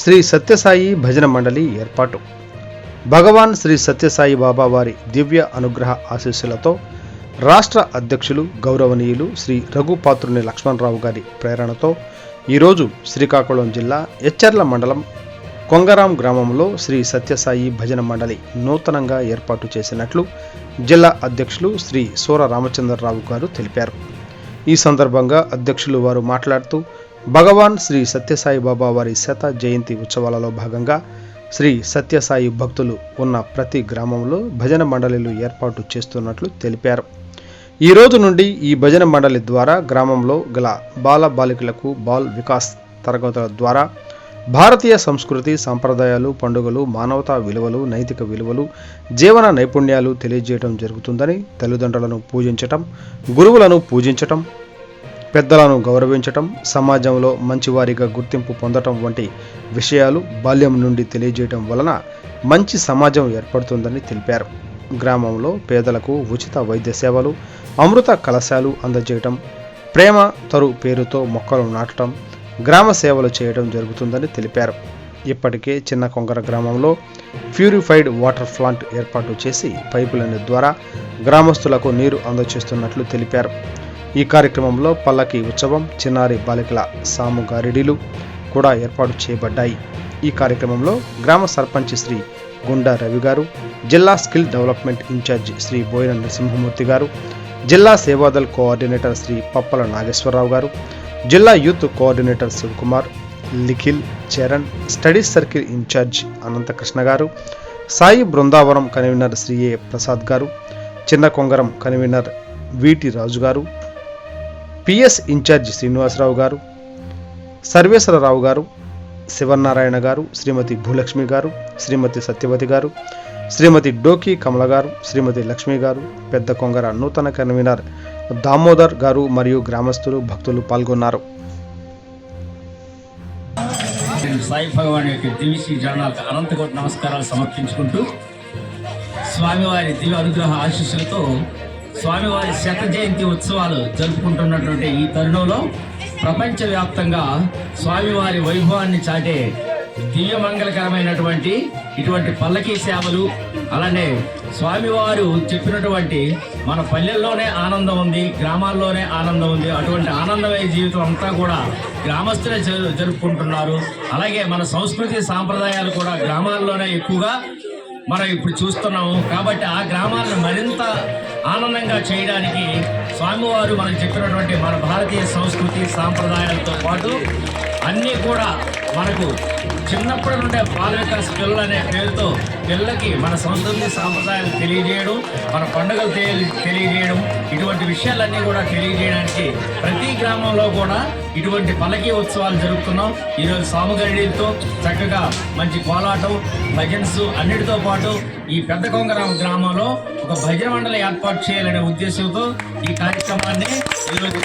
శ్రీ సత్యసాయి భజన మండలి ఏర్పాటు. భగవాన్ శ్రీ సత్యసాయి బాబా వారి దివ్య అనుగ్రహ ఆశీస్సులతో రాష్ట్ర అధ్యక్షులు గౌరవనీయులు శ్రీ రఘుపాత్రుని లక్ష్మణరావు గారి ప్రేరణతో ఈరోజు శ్రీకాకుళం జిల్లా ఎచ్చర్ల మండలం కొంగరాం గ్రామంలో శ్రీ సత్యసాయి భజన మండలి నూతనంగా ఏర్పాటు చేసినట్లు జిల్లా అధ్యక్షులు శ్రీ సూర రామచంద్రరావు గారు తెలిపారు. ఈ సందర్భంగా అధ్యక్షులు వారు మాట్లాడుతూ భగవాన్ శ్రీ సత్యసాయి బాబా వారి శత జయంతి ఉత్సవాలలో భాగంగా శ్రీ సత్యసాయి భక్తులు ఉన్న ప్రతి గ్రామంలో భజన మండలిలు ఏర్పాటు చేస్తున్నట్లు తెలిపారు. ఈ రోజు నుండి ఈ భజన మండలి ద్వారా గ్రామంలో గల బాల బాలికలకు బాల్ వికాస్ తరగతుల ద్వారా భారతీయ సంస్కృతి సాంప్రదాయాలు పండుగలు మానవతా విలువలు నైతిక విలువలు జీవన నైపుణ్యాలు తెలియజేయడం జరుగుతుందని తల్లిదండ్రులను పూజించటం గురువులను పూజించటం పెద్దలను గౌరవించటం సమాజంలో మంచివారిగా గుర్తింపు పొందటం వంటి విషయాలు బాల్యం నుండి తెలియజేయటం వలన మంచి సమాజం ఏర్పడుతుందని తెలిపారు. గ్రామంలో పేదలకు ఉచిత వైద్య సేవలు అమృత కలశాలు అందజేయటం ప్రేమ తరు పేరుతో మొక్కలు నాటడం గ్రామ సేవలు చేయడం జరుగుతుందని తెలిపారు. ఇప్పటికే చిన్న కొంగర గ్రామంలో ప్యూరిఫైడ్ వాటర్ ప్లాంట్ ఏర్పాటు చేసి పైపులైన ద్వారా గ్రామస్తులకు నీరు అందజేస్తున్నట్లు తెలిపారు. ఈ కార్యక్రమంలో పల్లకి ఉత్సవం చిన్నారి బాలికల సాముగారిడీలు కూడా ఏర్పాటు చేయబడ్డాయి. ఈ కార్యక్రమంలో గ్రామ సర్పంచ్ శ్రీ గుండా రవి గారు జిల్లా skill development incharge Shri Boina Narasimhamurthy garu జిల్లా సేవాదల్ కోఆర్డినేటర్ శ్రీ పప్పల నాగేశ్వరరావు గారు జిల్లా youth coordinator Sivakumar Likhil Charan studies circle incharge Anantakrishna garu Sai Brindavanam convener Shri A Prasad garu Chinna Kongaram convener వీటి రాజు గారు పిఎస్ ఇన్ఛార్జ్ శ్రీనివాసరావు గారు సర్వేశ్వరరావు గారు శివనారాయణ గారు శ్రీమతి భూలక్ష్మి గారు శ్రీమతి సత్యవతి గారు శ్రీమతి డోకి కమల గారు శ్రీమతి లక్ష్మి గారు పెద్ద కొంగర నూతన కన్వీనర్ దామోదర్ గారు మరియు గ్రామస్తులు భక్తులు పాల్గొన్నారు. సాయి భగవాన్ యొక్క జనాలకు అనంతకోటి నమస్కారాలు సమర్పించుకుంటూ స్వామివారి దివ్య అనుగ్రహ ఆశీస్సులతో స్వామివారి శత జయంతి ఉత్సవాలు జరుపుకుంటున్నటువంటి ఈ తరుణంలో ప్రపంచవ్యాప్తంగా స్వామివారి వైభవాన్ని చాటే దివ్యమంగళకరమైనటువంటి ఇటువంటి పల్లకీ సేవలు అలానే స్వామివారు చెప్పినటువంటి మన పల్లెల్లోనే ఆనందం ఉంది గ్రామాల్లోనే ఆనందం ఉంది. అటువంటి ఆనందమయ జీవితం అంతా కూడా గ్రామస్తులే జరు- జరుపుకుంటున్నారు. అలాగే మన సంస్కృతి సాంప్రదాయాలు కూడా గ్రామాల్లోనే ఎక్కువగా మనం ఇప్పుడు చూస్తున్నాము. కాబట్టి ఆ గ్రామాలను మరింత ఆనందంగా చేయడానికి స్వామివారు మనకు చెప్పినటువంటి మన భారతీయ సంస్కృతి సాంప్రదాయాలతో పాటు అన్నీ కూడా మనకు చిన్నప్పటి నుండే బాల వికాస్ పిల్లలు అనే పేరుతో పిల్లలకి మన సంస్కృతి సాంప్రదాయాలు తెలియజేయడం మన పండుగలు తెలి- తెలియజేయడం ఇటువంటి విషయాలన్నీ కూడా తెలియజేయడానికి ప్రతి గ్రామంలో కూడా ఇటువంటి పలకీ ఉత్సవాలు జరుపుతున్నాం ఈరోజు సాముగడితో చక్కగా మంచి కోలాటం భజన్స్ అన్నిటితో పాటు ఈ పెద్ద కొంగరామ గ్రామంలో ఒక భజన మండలి ఏర్పాటు చేయాలనే ఉద్దేశంతో ఈ కార్యక్రమాన్ని ఈరోజు